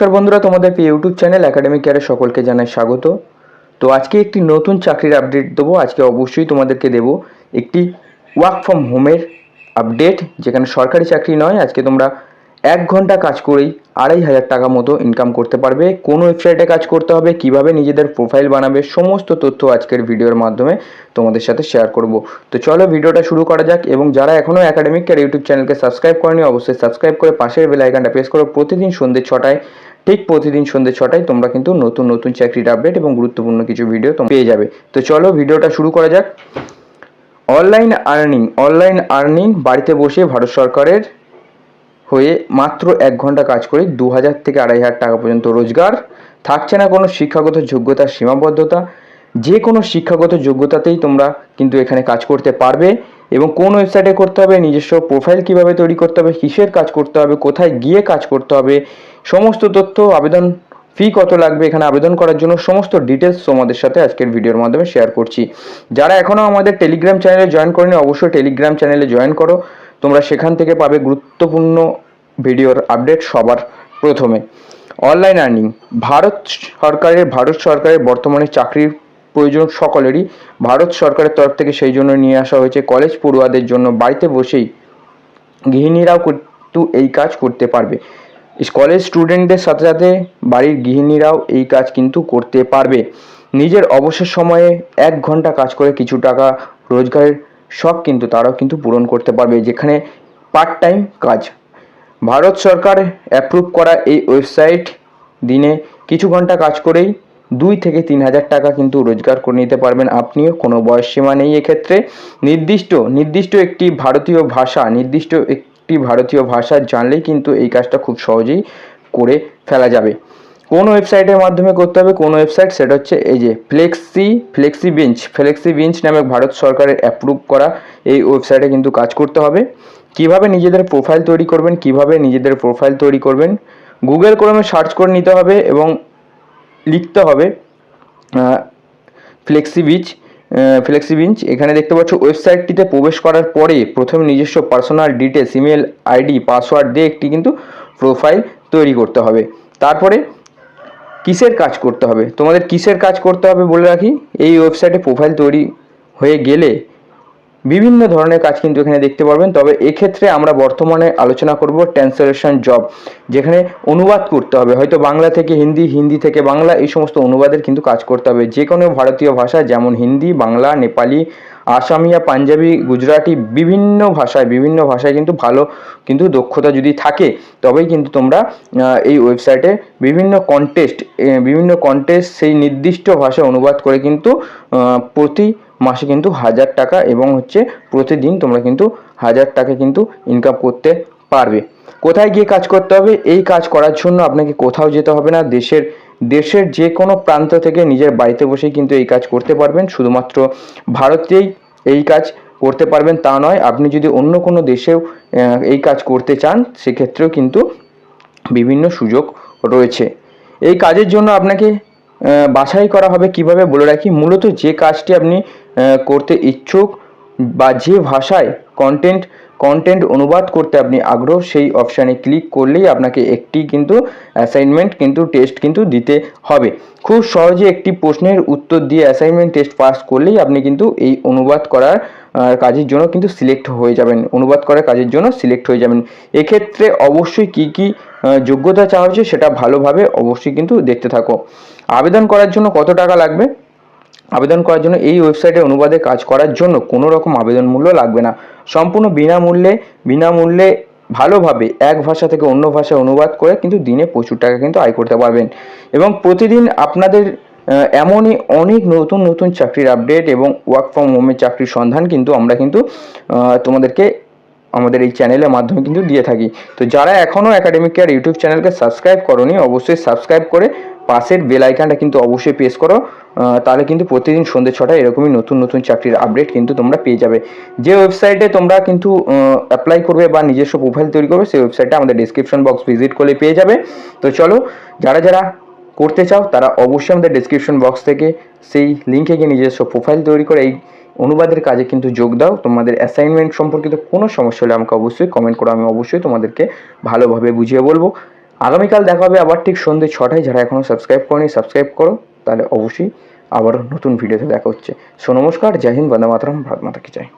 নমস্কার বন্ধুরা, তোমাদের প্রিয় ইউটিউব চ্যানেল একাডেমিক কেয়ারে সকলকে জানাই স্বাগত। তো আজকে একটি নতুন চাকরির আপডেট দেবো। আজকে অবশ্যই তোমাদেরকে দেব একটি ওয়ার্ক ফ্রম হোমের আপডেট যেখানে সরকারি চাকরি নয়, আজকে তোমরা এক ঘণ্টা কাজ করেই আড়াই হাজার টাকা মতো ইনকাম করতে পারবে। কোন ওয়েবসাইটে কাজ করতে হবে, কীভাবে নিজেদের প্রোফাইল বানাবে, সমস্ত তথ্য আজকের ভিডিওর মাধ্যমে তোমাদের সাথে শেয়ার করব। তো চলো ভিডিওটা শুরু করা যাক এবং যারা এখনও একাডেমিক কেয়ার ইউটিউব চ্যানেলকে সাবস্ক্রাইব করেনি, অবশ্যই সাবস্ক্রাইব করে পাশের বেল আইকনটা প্রেস করো। প্রতিদিন সন্ধ্যে ছটায়, ঠিক প্রতিদিন সন্ধ্যে ছটায় তোমরা কিন্তু নতুন নতুন চাকরির আপডেট এবং গুরুত্বপূর্ণ কিছু ভিডিও তোমরা পেয়ে যাবে। তো চলো ভিডিওটা শুরু করা যাক। অনলাইন আর্নিং অনলাইন আর্নিং বাড়িতে বসে ভারত সরকারের হয়ে মাত্র এক ঘণ্টা কাজ করে দু হাজার থেকে আড়াই হাজার টাকা পর্যন্ত রোজগার। থাকছে না কোনো শিক্ষাগত যোগ্যতার সীমাবদ্ধতা। যে কোনো শিক্ষাগত যোগ্যতাতেই তোমরা কিন্তু এখানে কাজ করতে পারবে এবং কোন ওয়েবসাইটে করতে হবে, নিজস্ব প্রোফাইল কীভাবে তৈরি করতে হবে, কিসের কাজ করতে হবে, কোথায় গিয়ে কাজ করতে হবে, সমস্ত তথ্য, আবেদন ফি কত লাগবে, এখানে আবেদন করার জন্য সমস্ত ডিটেলস তোমাদের সাথে আজকের ভিডিওর মাধ্যমে শেয়ার করছি। যারা এখনও আমাদের টেলিগ্রাম চ্যানেলে জয়েন করেনি, অবশ্যই টেলিগ্রাম চ্যানেলে জয়েন করো। তোমরা সেখান থেকে পাবে গুরুত্বপূর্ণ ভিডিওর আপডেট সবার প্রথমে। Online earning. ভারত সরকারের ভারত সরকারের বর্তমানে চাকরির প্রয়োজন সকলেরই। ভারত সরকারের তরফ থেকে সেই জন্য নিয়ে আসা হয়েছে কলেজ পড়ুয়াদের জন্য। বাড়িতে বসেই গৃহিণীরাও কিন্তু এই কাজ করতে পারবে। কলেজ স্টুডেন্টদের সাথে সাথে বাড়ির গৃহিণীরাও এই কাজ কিন্তু করতে পারবে। নিজের অবসর সময়ে এক ঘণ্টা কাজ করে কিছু টাকা রোজগারের শখ কিন্তু তারাও কিন্তু পূরণ করতে পারবে। যেখানে পার্ট টাইম কাজ ভারত সরকার অ্যাপ্রুভ করা এই ওয়েবসাইট দিনে কিছু ঘণ্টা কাজ করেই দুই থেকে তিন হাজার টাকা কিন্তু রোজগার করে নিতে পারবেন আপনিও, কোনো বয়স সীমা নেই এক্ষেত্রে। নির্দিষ্ট নির্দিষ্ট একটি ভারতীয় ভাষা, নির্দিষ্ট একটি ভারতীয় ভাষা জানলেই কিন্তু এই কাজটা খুব সহজেই করে ফেলা যাবে। কোন ওয়েবসাইটের মাধ্যমে করতে হবে? কোন ওয়েবসাইট সেটা হচ্ছে এই যে flexi flexi bench flexi bench নামে ভারত সরকারের অ্যাপ্রুভ করা এই ওয়েবসাইটে কিন্তু কাজ করতে হবে। কীভাবে নিজেদের প্রোফাইল তৈরি করবেন, কীভাবে নিজেদের প্রোফাইল তৈরি করবেন গুগল ক্রোমে সার্চ করে নিতে হবে এবং লিখতে হবে ফ্লেক্সি বিচ ফ্লেক্সি এখানে দেখতে পাচ্ছ ওয়েবসাইটটিতে প্রবেশ করার পরে প্রথমে নিজস্ব personal details email ID password দিয়ে একটি কিন্তু প্রোফাইল তৈরি করতে হবে। তারপরে কিসের কাজ করতে হবে? তোমাদের কিসের কাজ করতে হবে বলে রাখি? এই ওয়েবসাইটে প্রোফাইল তৈরি হয়ে গেলে বিভিন্ন ধরনের কাজ কিন্তু এখানে দেখতে পারবেন। তবে এক্ষেত্রে আমরা বর্তমানে আলোচনা করব ট্রান্সলেশন জব যেখানে অনুবাদ করতে হবে। হয়তো বাংলা থেকে হিন্দি হিন্দি থেকে বাংলা, এই সমস্ত অনুবাদের কিন্তু কাজ করতে হবে। যে কোনো ভারতীয় ভাষা, যেমন হিন্দি, বাংলা, নেপালি আসামিয়া পাঞ্জাবি, গুজরাটি, বিভিন্ন ভাষায় বিভিন্ন ভাষায় কিন্তু ভালো কিন্তু দক্ষতা যদি থাকে, তবেই কিন্তু তোমরা এই ওয়েবসাইটে বিভিন্ন কন্টেস্ট বিভিন্ন কন্টেস্ট সেই নির্দিষ্ট ভাষায় অনুবাদ করে কিন্তু প্রতি মাসে কিন্তু হাজার টাকা এবং হচ্ছে প্রতিদিন তোমরা কিন্তু হাজার টাকা কিন্তু ইনকাম করতে পারবে। কোথায় গিয়ে কাজ করতে হবে, এই কাজ করার জন্য আপনাকে কোথাও যেতে হবে না। দেশের দেশের যে কোনো প্রান্ত থেকে নিজের বাড়িতে বসেই কিন্তু এই কাজ করতে পারবেন। শুধুমাত্র ভারতেই এই কাজ করতে পারবেন তা নয়, আপনি যদি অন্য কোনো দেশেও এই কাজ করতে চান, সেক্ষেত্রেও কিন্তু বিভিন্ন সুযোগ রয়েছে। এই কাজের জন্য আপনাকে বাছাই করা হবে কীভাবে বলে রাখি, মূলত যে কাজটি আপনি করতে ইচ্ছুক বা যে ভাষায় কন্টেন্ট কন্টেন্ট অনুবাদ করতে আপনি আগ্রহ, সেই অপশানে ক্লিক করলেই আপনাকে একটি কিন্তু অ্যাসাইনমেন্ট কিন্তু টেস্ট কিন্তু দিতে হবে। খুব সহজে একটি প্রশ্নের উত্তর দিয়ে অ্যাসাইনমেন্ট টেস্ট পাস করলেই আপনি কিন্তু এই অনুবাদ করার কাজের জন্য কিন্তু সিলেক্ট হয়ে যাবেন। অনুবাদ করার কাজের জন্য সিলেক্ট হয়ে যাবেন। এক্ষেত্রে অবশ্যই কি কি যোগ্যতা চাওয়া হচ্ছে সেটা ভালোভাবে অবশ্যই কিন্তু দেখতে থাকো। আবেদন করার জন্য কত টাকা লাগবে? আবেদন করার জন্য এই ওয়েবসাইটে অনুবাদে কাজ করার জন্য কোনো রকম আবেদন মূল্য লাগবে না। সম্পূর্ণ বিনামূল্যে বিনামূল্যে ভালোভাবে এক ভাষা থেকে অন্য ভাষায় অনুবাদ করে কিন্তু দিনে প্রচুর টাকা কিন্তু আয় করতে পারবেন। এবং প্রতিদিন আপনাদের এমনই অনেক নতুন নতুন চাকরির আপডেট এবং ওয়ার্ক ফ্রম হোমের চাকরির সন্ধান কিন্তু আমরা কিন্তু তোমাদেরকে আমাদের এই চ্যানেলের মাধ্যমে কিন্তু দিয়ে থাকি। তো যারা এখনও একাডেমিক কেয়ার ইউটিউব চ্যানেলকে সাবস্ক্রাইব করনি, অবশ্যই সাবস্ক্রাইব করে পাশের বেল আইকনটা কিন্তু অবশ্যই প্রেস করো তাহলে কিন্তু প্রতিদিন সন্ধ্যে ছটায় এরকমই নতুন নতুন চাকরির আপডেট কিন্তু তোমরা পেয়ে যাবে। যে ওয়েবসাইটে তোমরা কিন্তু অ্যাপ্লাই করবে বা নিজস্ব প্রোফাইল তৈরি করবে, সেই ওয়েবসাইটটা আমাদের ডিসক্রিপশন বক্স ভিজিট করলে পেয়ে যাবে। তো চলো, যারা যারা করতে চাও, তারা অবশ্যই আমাদের ডিসক্রিপশন বক্স থেকে সেই লিঙ্কে গিয়ে নিজস্ব প্রোফাইল তৈরি করে এই অনুবাদের কাজে কিন্তু যোগ দাও। তোমাদের অ্যাসাইনমেন্ট সম্পর্কিত কোনো সমস্যা হলে আমাকে অবশ্যই কমেন্ট করো। আমি অবশ্যই তোমাদেরকে ভালোভাবে বুঝিয়ে বলব। আগামীকাল দেখা হবে আবার ঠিক সন্ধ্যে ছটায়। যারা এখনও সাবস্ক্রাইব করনি সাবস্ক্রাইব করো। তাহলে অবশ্যই আবারও নতুন ভিডিওতে দেখা হচ্ছে। সো নমস্কার। জয় হিন্দ, বন্দে মাতরম। ভারত মাতা কি চাই